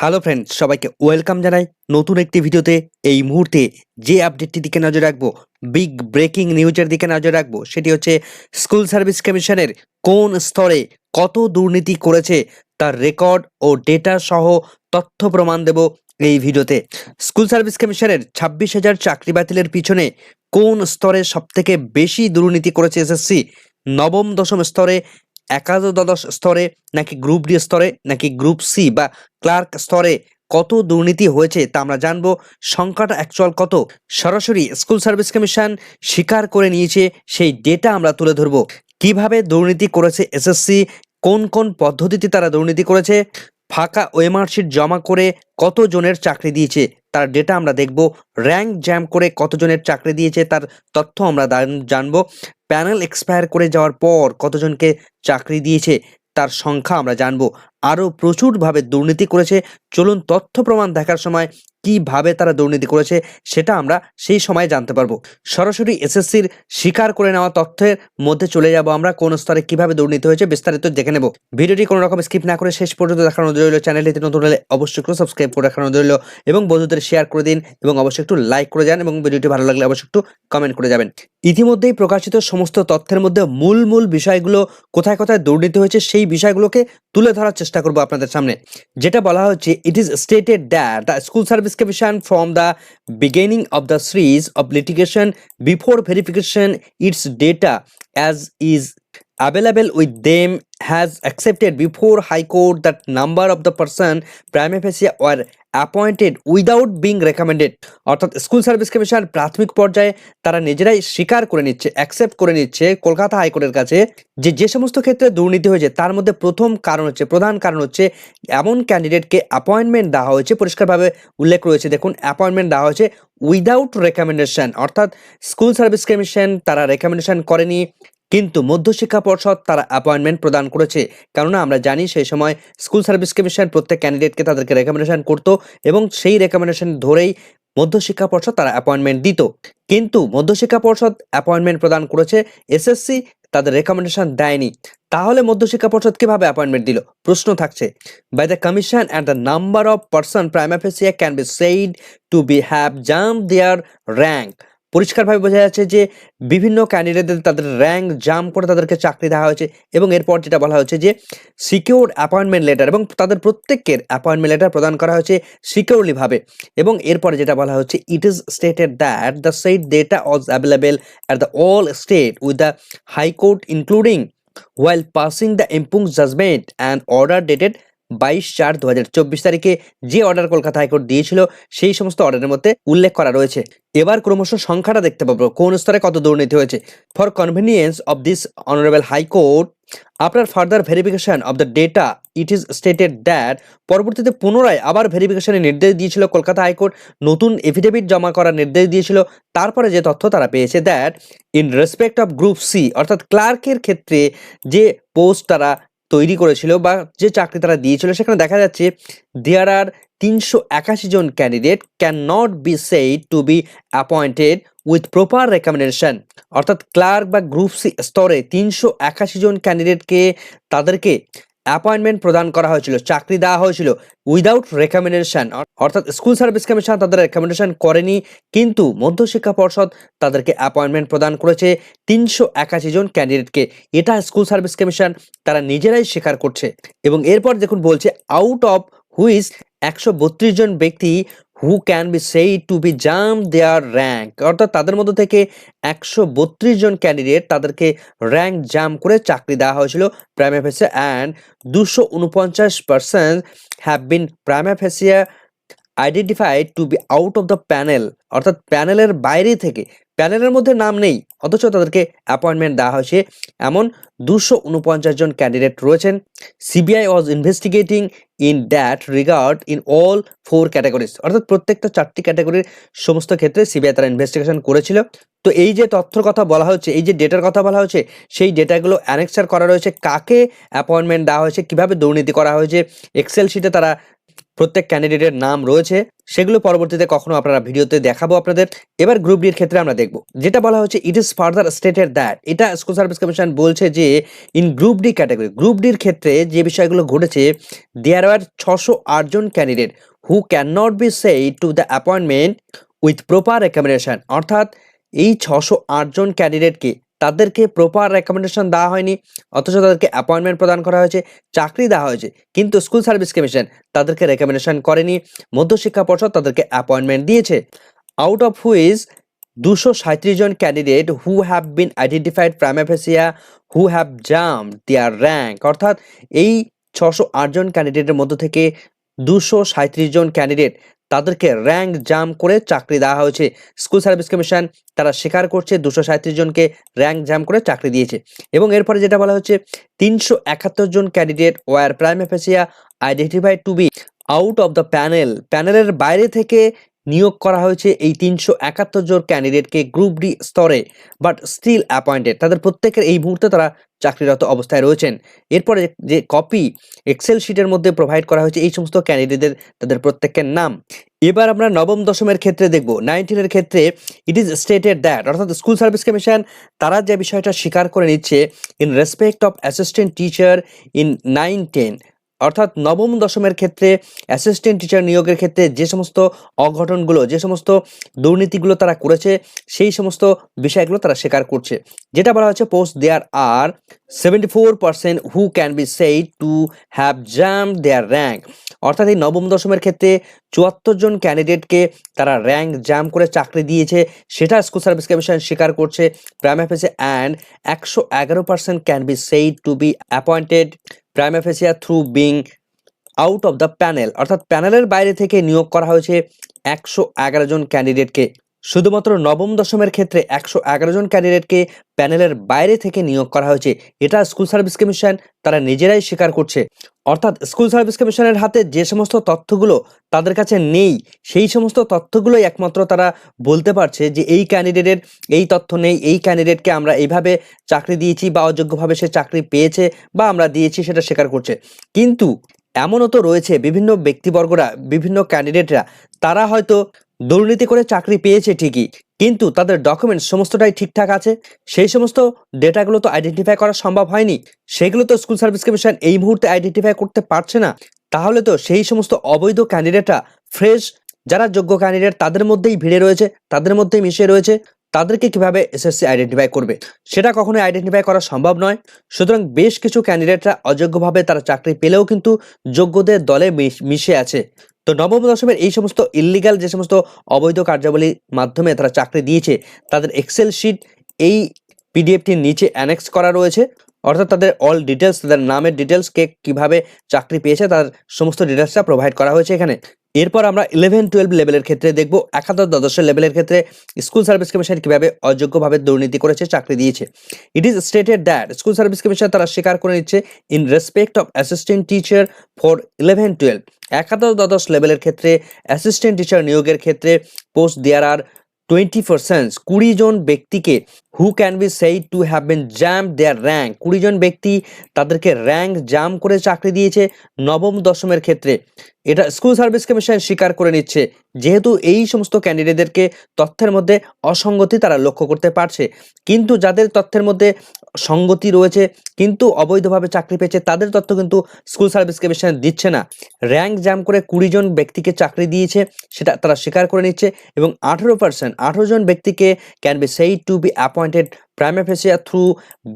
Hello friend সবাইকে welcome জানাই নতুন একটি ভিডিওতে। এই মুহূর্তে যে আপডেটটির দিকে নজর রাখব বিগ ব্রেকিং নিউজের দিকে নজর রাখব, সেটি হচ্ছে স্কুল সার্ভিস কমিশনের কোন স্তরে কত দুর্নীতি করেছে, তার রেকর্ড ও ডেটা সহ তথ্য প্রমাণ দেব এই ভিডিওতে। স্কুল সার্ভিস কমিশনের ছাব্বিশ হাজার চাকরি বাতিলের পিছনে কোন স্তরে সবথেকে বেশি দুর্নীতি করেছে এসএসসি নবম, দশম স্তরে একাদশ স্তরে নাকি গ্রুপ ডি স্তরে নাকি গ্রুপ সি বা ক্লার্ক স্তরে কত দুর্নীতি হয়েছে তা আমরা জানব। সংখ্যাটা অ্যাকচুয়াল কত? সরাসরি স্কুল সার্ভিস কমিশন স্বীকার করে নিয়েছে, সেই ডেটা আমরা তুলে ধরব। কীভাবে দুর্নীতি করেছে এসএসসি কোন কোন পদ্ধতিতে তারা দুর্নীতি করেছে? ফাঁকা ওয়েমার্কশিট জমা করে কতজনের চাকরি দিয়েছে, তার ডেটা আমরা দেখব। র্যাঙ্ক জ্যাম করে কতজনের চাকরি দিয়েছে, তার তথ্য আমরা জানব। প্যানেল এক্সপায়ার করে যাওয়ার পর কতজনকে চাকরি দিয়েছে, তার সংখ্যা আমরা জানব। আরও প্রচুরভাবে দুর্নীতি করেছে। চলুন তথ্য প্রমাণ দেখার সময় কীভাবে তারা দুর্নীতি করেছে সেটা আমরা সেই সময় জানতে পারব। সরাসরি এসএসসির স্বীকার করে নেওয়া তথ্যের মধ্যে চলে যাব আমরা, কোন স্তরে কীভাবে দুর্নীতি হয়েছে বিস্তারিত দেখে নেব। ভিডিওটি কোনো রকম স্কিপ না করে শেষ পর্যন্ত দেখানো রইল চ্যানেলটিতে নতুন হলে অবশ্যই একটু সাবস্ক্রাইব করে রাখানো রইল এবং বন্ধুদের শেয়ার করে দিন এবং অবশ্যই একটু লাইক করে যান এবং ভিডিওটি ভালো লাগলে অবশ্যই একটু কমেন্ট করে যাবেন। ইতিমধ্যেই প্রকাশিত সমস্ত তথ্যের মধ্যে মূল মূল বিষয়গুলো কোথায় কোথায় দুর্নীতি হয়েছে সেই বিষয়গুলোকে তুলে ধরার চেষ্টা করব আপনাদের সামনে। যেটা বলা হচ্ছে it is stated that the school service commission from the beginning of the series of litigation before verification it's data as is available with them has accepted before high court that number of the person, prima were appointed without being recommended অর্থাৎ school service commission প্রাথমিক পর্যায়ে তারা নিজেরাই স্বীকার করে নিচ্ছে accept করে নিচ্ছে কলকাতা হাইকোর্টের কাছে যে যে সমস্ত ক্ষেত্রে দুর্নীতি হয়েছে তার মধ্যে প্রথম কারণ হচ্ছে, প্রধান কারণ হচ্ছে এমন ক্যান্ডিডেটকে অ্যাপয়েন্টমেন্ট দেওয়া হয়েছে। পরিষ্কারভাবে উল্লেখ রয়েছে, দেখুন অ্যাপয়েন্টমেন্ট দেওয়া হয়েছে উইদাউট রেকমেন্ডেশন অর্থাৎ স্কুল সার্ভিস কমিশন তারা রেকমেন্ডেশন করেনি কিন্তু মধ্যশিক্ষা পর্ষদ তারা অ্যাপয়েন্টমেন্ট প্রদান করেছে। কেননা আমরা জানি সেই সময় স্কুল সার্ভিস কমিশন প্রত্যেক ক্যান্ডিডেটকে তাদেরকে রেকমেন্ডেশন করতো এবং সেই রেকমেন্ডেশন ধরেই মধ্যশিক্ষা পর্ষদ তারা অ্যাপয়েন্টমেন্ট দিত। কিন্তু মধ্যশিক্ষা পর্ষদ অ্যাপয়েন্টমেন্ট প্রদান করেছে এসএসসি তাদের রেকমেন্ডেশন দেয়নি। তাহলে মধ্যশিক্ষা পর্ষদ কীভাবে অ্যাপয়েন্টমেন্ট দিল? প্রশ্ন থাকছে। By the commission and the number of person prima facie can be said to be have jump their rank পরিষ্কারভাবে বোঝা যাচ্ছে যে বিভিন্ন ক্যান্ডিডেটদের তাদের র্যাঙ্ক জাম্প করে তাদেরকে চাকরি দেওয়া হয়েছে এবং এরপর যেটা বলা হচ্ছে যে সিকিউর অ্যাপয়েন্টমেন্ট লেটার এবং তাদের প্রত্যেকের অ্যাপয়েন্টমেন্ট লেটার প্রদান করা হয়েছে সিকিউরলি ভাবে এবং এরপরে যেটা বলা হচ্ছে it is stated that the said data was available at the all state with the high court including while passing the impugned judgment and order dated বাইশ চার দু তারিখে যে অর্ডার কলকাতা হাইকোর্ট দিয়েছিল, সেই সমস্ত অর্ডারের মধ্যে উল্লেখ করা রয়েছে। এবার ক্রমশ সংখ্যাটা দেখতে পাবো, কোন স্তরে কত দুর্নীতি হয়েছে। For convenience of this honourable high court আপনার further verification of the data it is stated that পরবর্তীতে পুনরায় আবার ভেরিফিকেশনের নির্দেশ দিয়েছিল কলকাতা হাইকোর্ট, নতুন এফিডেভিট জমা করার নির্দেশ দিয়েছিল। তারপরে যে তথ্য তারা পেয়েছে that in respect of group C অর্থাৎ ক্লার্কের ক্ষেত্রে যে পোস্ট তারা তৈরি করেছিল বা যে চাকরি তারা দিয়েছিল, সেখানে দেখা যাচ্ছে দেয়ার আর তিনশো একাশি জন candidate can not be said to be appointed with proper recommendation অর্থাৎ ক্লার্ক বা গ্রুপ সি স্তরে তিনশো একাশি জন ক্যান্ডিডেটকে তাদেরকে অ্যাপয়েন্টমেন্ট প্রদান করা হয়েছিল, চাকরি দেওয়া হয়েছিল উইদাউট রেকমেন্ডেশন অর্থাৎ স্কুল সার্ভিস কমিশন তাদের রেকমেন্ডেশন করেনি, কিন্তু মধ্যশিক্ষা পর্ষদ তাদেরকে অ্যাপয়েন্টমেন্ট প্রদান করেছে তিনশো একাশি জন ক্যান্ডিডেটকে এটা স্কুল সার্ভিস কমিশন তারা নিজেরাই স্বীকার করছে। এবং এরপর দেখুন বলছে আউট অফ হুইস একশো বত্রিশ জন ব্যক্তি who can be said to be jump their rank অর্থাৎ তাদের মধ্যে থেকে একশো বত্রিশ জন ক্যান্ডিডেট তাদেরকে র্যাঙ্ক জাম করে চাকরি দেওয়া হয়েছিল প্রাইমা অ্যান্ড দুশো উনপঞ্চাশ percent have been prima facie identified to be out of the panel অর্থাৎ প্যানেলের বাইরে থেকে। প্যানেলের মধ্যে নাম নেই, অথচ তাদেরকে অ্যাপয়েন্টমেন্ট দেওয়া হয়েছে। এমন দুশো উনপঞ্চাশ জন ক্যান্ডিডেট রয়েছেন। CBI was investigating in that regard in all four categories অর্থাৎ প্রত্যেকটা চারটি ক্যাটাগরির সমস্ত ক্ষেত্রে সিবিআই তারা ইনভেস্টিগেশন করেছিল। তো এই যে তথ্যর কথা বলা হচ্ছে এই যে ডেটার কথা বলা হচ্ছে সেই ডেটাগুলো অ্যানেক্সার করা রয়েছে। কাকে অ্যাপয়েন্টমেন্ট দেওয়া হয়েছে, কীভাবে দুর্নীতি করা হয়েছে এক্সেল শিটে তারা প্রত্যেক ক্যান্ডিডেটের নাম রয়েছে, সেগুলো পরবর্তীতে কখনো আপনারা ভিডিওতে দেখাবো আপনাদের। এবার গ্রুপ ডির ক্ষেত্রে আমরা দেখব। যেটা বলা হচ্ছে it is further stated that এটা স্কুল সার্ভিস কমিশন বলছে যে in group D category group ডির ক্ষেত্রে যে বিষয়গুলো ঘটেছে দেয়ার আর ছশো আটজন candidate who can not be said to the appointment with proper recommendation অর্থাৎ এই ছশো আটজন ক্যান্ডিডেটকে তাদেরকে প্রপার রেকমেন্ডেশন দেওয়া হয়নি, অথচ তাদেরকে অ্যাপয়েন্টমেন্ট প্রদান করা হয়েছে, চাকরি দেওয়া হয়েছে, কিন্তু স্কুল সার্ভিস কমিশন তাদেরকে রেকমেন্ডেশন করেনি, মধ্যশিক্ষা পর্ষদ তাদেরকে অ্যাপয়েন্টমেন্ট দিয়েছে। আউট অফ হুইজ দুশো সাঁত্রিশ জন candidate who have been identified prima facie who have jump their rank অর্থাৎ এই ছশো আটজন ক্যান্ডিডেটের মধ্য থেকে দুশো সাঁত্রিশ জন ক্যান্ডিডেট তাদেরকে র্যাঙ্ক জাম করে চাকরি দেওয়া হয়েছে। স্কুল সার্ভিস কমিশন তারা স্বীকার করছে দুশো সাঁত্রিশ জনকে র্যাঙ্ক জাম করে চাকরি দিয়েছে। এবং এরপরে যেটা বলা হচ্ছে, তিনশো একাত্তর জন candidate were prima facie identify to be out of the panel panel বাইরে থেকে নিয়োগ করা হয়েছে এই তিনশো একাত্তর জন ক্যান্ডিডেটকে গ্রুপ ডি স্তরে বাট স্টিল অ্যাপয়েন্টেড তাদের প্রত্যেকের এই মুহূর্তে তারা চাকরিরত অবস্থায় রয়েছেন। এরপরে যে কপি এক্সেল শিটের মধ্যে প্রোভাইড করা হয়েছে, এই সমস্ত ক্যান্ডিডেটদের তাদের প্রত্যেকের নাম। এবার আমরা নবম, দশমের ক্ষেত্রে দেখব। নাইনটিনের ক্ষেত্রে ইট ইজ স্টেটেড দ্যাট অর্থাৎ স্কুল সার্ভিস কমিশন তারা যে বিষয়টা স্বীকার করে নিচ্ছে in respect of assistant teacher in nine ten অর্থাৎ নবম দশমের ক্ষেত্রে অ্যাসিস্ট্যান্ট টিচার নিয়োগের ক্ষেত্রে যে সমস্ত অঘটনগুলো, যে সমস্ত দুর্নীতিগুলো তারা করেছে, সেই সমস্ত বিষয়গুলো তারা স্বীকার করছে। যেটা বলা হচ্ছে post there are seventy four percent who can be said to have jump their rank অর্থাৎ এই নবম দশমের ক্ষেত্রে চুয়াত্তর জন ক্যান্ডিডেটকে তারা র্যাঙ্ক জাম করে চাকরি দিয়েছে, সেটা স্কুল সার্ভিস কমিশন স্বীকার করছে। প্রাইম অফিসে অ্যান্ড একশো এগারো percent can be said to be appointed prima facie through being out of the panel অর্থাৎ প্যানেলের বাইরে থেকে নিয়োগ করা হয়েছে একশো এগারো জন ক্যান্ডিডেটকে শুধুমাত্র নবম দশমের ক্ষেত্রে একশো এগারো জন ক্যান্ডিডেটকে প্যানেলের বাইরে থেকে নিয়োগ করা হয়েছে। এটা স্কুল সার্ভিস কমিশন তারা নিজেরাই স্বীকার করছে। অর্থাৎ স্কুল সার্ভিস কমিশনের হাতে যে সমস্ত তথ্যগুলো তাদের কাছে নেই, সেই সমস্ত তথ্যগুলোই একমাত্র তারা বলতে পারছে যে এই ক্যান্ডিডেটের এই তথ্য নেই, এই ক্যান্ডিডেটকে আমরা এইভাবে চাকরি দিয়েছি বা অযোগ্যভাবে সে চাকরি পেয়েছে বা আমরা দিয়েছি সেটা স্বীকার করছে। কিন্তু এমনও তো রয়েছে বিভিন্ন ব্যক্তিবর্গরা, বিভিন্ন ক্যান্ডিডেটরা তারা হয়তো দুর্নীতি করে চাকরি পেয়েছে ঠিকই, কিন্তু তাদের ডকুমেন্টস সমস্তটাই ঠিকঠাক আছে। সেই সমস্ত ডেটাগুলো তো আইডেন্টিফাই করা সম্ভব হয়নি। সেগুলো তো স্কুল সার্ভিস কমিশন এই মুহূর্তে আইডেন্টিফাই করতে পারছে না। তাহলে তো সেই সমস্ত অবৈধ ক্যান্ডিডেটরা ফ্রেশ যারা যোগ্য ক্যান্ডিডেট তাদের মধ্যেই ভিড়ে রয়েছে, তাদের মধ্যেই মিশে রয়েছে। তাদেরকে কীভাবে এসএসসি আইডেন্টিফাই করবে? সেটা কখনোই আইডেন্টিফাই করা সম্ভব নয়। সুতরাং বেশ কিছু ক্যান্ডিডেটরা অযোগ্যভাবে তারা চাকরি পেলেও কিন্তু যোগ্যদের দলে মিশ- আছে। তো নবম দশমের এই সমস্ত ইল্লিগাল যে সমস্ত অবৈধ কার্যাবলীর মাধ্যমে তারা চাকরি দিয়েছে, তাদের এক্সেল শিট এই পিডিএফটির নিচে অ্যানেক্স করা রয়েছে। অর্থাৎ তাদের অল ডিটেলস তাদের নামের ডিটেলস কে কীভাবে চাকরি পেয়েছে, তার সমস্ত ডিটেলসটা প্রোভাইড করা হয়েছে এখানে। এরপর আমরা ইলেভেন টুয়েলভ লেভেলের ক্ষেত্রে দেখব একাদশ দ্বাদশের লেভেলের ক্ষেত্রে স্কুল সার্ভিস কমিশন কীভাবে অযোগ্যভাবে দুর্নীতি করেছে, চাকরি দিয়েছে। It is stated that school service commission তারা স্বীকার করে নিচ্ছে in respect of assistant teacher for eleven twelve একাদশ, দ্বাদশ লেভেলের ক্ষেত্রে অ্যাসিস্ট্যান্ট টিচার নিয়োগের ক্ষেত্রে post there are twenty percent কুড়ি জন ব্যক্তিকে who can be said to have been jump their rank কুড়ি জন ব্যক্তি তাদেরকে র্যাঙ্ক জ্যাম করে চাকরি দিয়েছে নবম, দশমের ক্ষেত্রে। এটা স্কুল সার্ভিস কমিশন স্বীকার করে নিচ্ছে। যেহেতু এই সমস্ত ক্যান্ডিডেটদেরকে তথ্যের মধ্যে অসঙ্গতি তারা লক্ষ্য করতে পারছে। কিন্তু যাদের তথ্যের মধ্যে সঙ্গতি রয়েছে, কিন্তু অবৈধভাবে চাকরি পেয়েছে, তাদের তথ্য কিন্তু স্কুল সার্ভিস কমিশন দিচ্ছে না। র্যাঙ্ক জ্যাম করে কুড়ি জন ব্যক্তিকে চাকরি দিয়েছে, সেটা তারা স্বীকার করে নিচ্ছে এবং আঠেরো পার্সেন্ট আঠেরো জন ব্যক্তিকে can be said to be appointed prima facie through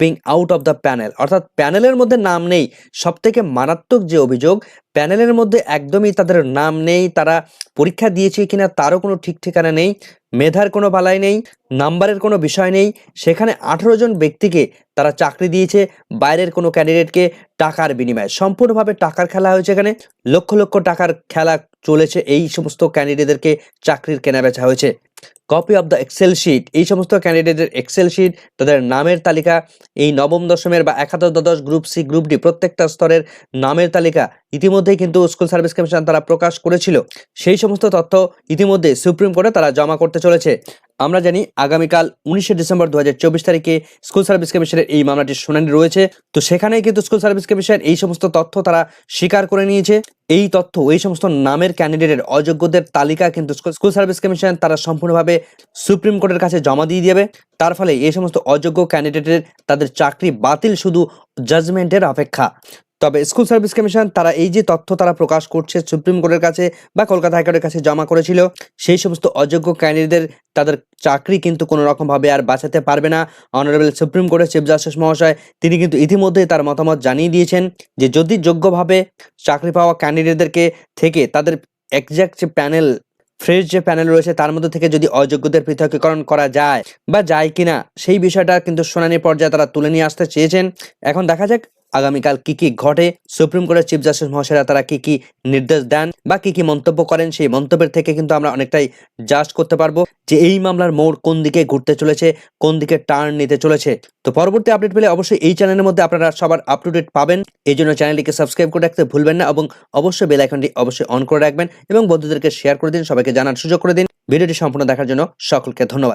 being out of the panel অর্থাৎ প্যানেলের মধ্যে নাম নেই। সব থেকে মারাত্মক যে অভিযোগ প্যানেলের মধ্যে একদমই তাদের নাম নেই, তারা পরীক্ষা দিয়েছে কিনা তারও কোনো ঠিক ঠিকানা নেই। মেধার কোনো বালাই নেই, নাম্বারের কোনো বিষয় নেই। সেখানে আঠেরো জন ব্যক্তিকে তারা চাকরি দিয়েছে, বাইরের কোনো ক্যান্ডিডেটকে টাকার বিনিময়ে। সম্পূর্ণভাবে টাকার খেলা হয়েছে এখানে। লক্ষ লক্ষ টাকার খেলা চলেছে। এই সমস্ত ক্যান্ডিডেটদেরকে চাকরির কেনাবেচা হয়েছে। Copy of the excel sheet এই সমস্ত ক্যান্ডিডেটের এক্সেল শিট তাদের নামের তালিকা, এই নবম, দশমের বা একাদশ, দ্বাদশ গ্রুপ সি গ্রুপ ডি প্রত্যেকটা স্তরের নামের তালিকা ইতিমধ্যেই কিন্তু স্কুল সার্ভিস কমিশন তারা প্রকাশ করেছিল। সেই সমস্ত তথ্য ইতিমধ্যে সুপ্রিম কোর্টে তারা জমা করতে চলেছে। আমরা জানি আগামীকাল উনিশে ডিসেম্বর দু হাজার চব্বিশ তারিখে স্কুল সার্ভিস কমিশনের এই মামলাটির শুনানি রয়েছে। তো সেখানে কিন্তু স্কুল সার্ভিস কমিশন এই সমস্ত তথ্য তারা স্বীকার করে নিয়েছে। এই তথ্য, এই সমস্ত নামের ক্যান্ডিডেটের অযোগ্যদের তালিকা কিন্তু স্কুল- স্কুল সার্ভিস কমিশন তারা সম্পূর্ণভাবে সুপ্রিম কোর্টের কাছে জমা দিয়ে দেবে। তার ফলে এই সমস্ত অযোগ্য ক্যান্ডিডেটের তাদের চাকরি বাতিল শুধু জাজমেন্টের অপেক্ষা। তবে স্কুল সার্ভিস কমিশন, তারা এই যে তথ্য তারা প্রকাশ করছে সুপ্রিম কোর্টের কাছে বা কলকাতা হাইকোর্টের কাছে জমা করেছিল, সেই সমস্ত অযোগ্য ক্যান্ডিডেটদের তাদের চাকরি কিন্তু কোনো রকমভাবে আর বাঁচাতে পারবে না। অনারেবল সুপ্রিম কোর্টের চিফ জাস্টিস মহাশয়, তিনি কিন্তু ইতিমধ্যেই তার মতামত জানিয়ে দিয়েছেন যে, যদি যোগ্যভাবে চাকরি পাওয়া ক্যান্ডিডেটদেরকে থেকে তাদের একজ্যাক্ট যে প্যানেল ফ্রেশ যে প্যানেল রয়েছে, তার মধ্যে থেকে যদি অযোগ্যদের পৃথকীকরণ করা যায় বা যায় কিনা, সেই বিষয়টা কিন্তু শুনানি পর্যায়ে তারা তুলে নিয়ে আসতে চেয়েছেন। এখন দেখা যাক আগামীকাল কি কি ঘটে, সুপ্রিম কোর্টের চিফ জাস্টিস মহাশয়রা তারা কি কি নির্দেশ দেন বা কি কি মন্তব্য করেন, সেই মন্তব্যের থেকে কিন্তু আমরা অনেকটাই জাজ করতে পারব যে এই মামলার মোড় কোন দিকে ঘুরতে চলেছে, কোন দিকে টার্ন নিতে চলেছে। তো পরবর্তী আপডেট পেলে অবশ্যই এই চ্যানেলের মধ্যে আপনারা সবার আপ টু ডেট পাবেন। এই জন্য চ্যানেলটিকে সাবস্ক্রাইব করে রাখতে ভুলবেন না এবং অবশ্যই বেল আইকনটি অবশ্যই অন করে রাখবেন এবং বন্ধুদেরকে শেয়ার করে দিন, সবাইকে জানার সুযোগ করে দিন। ভিডিওটি সম্পূর্ণ দেখার জন্য সকলকে ধন্যবাদ।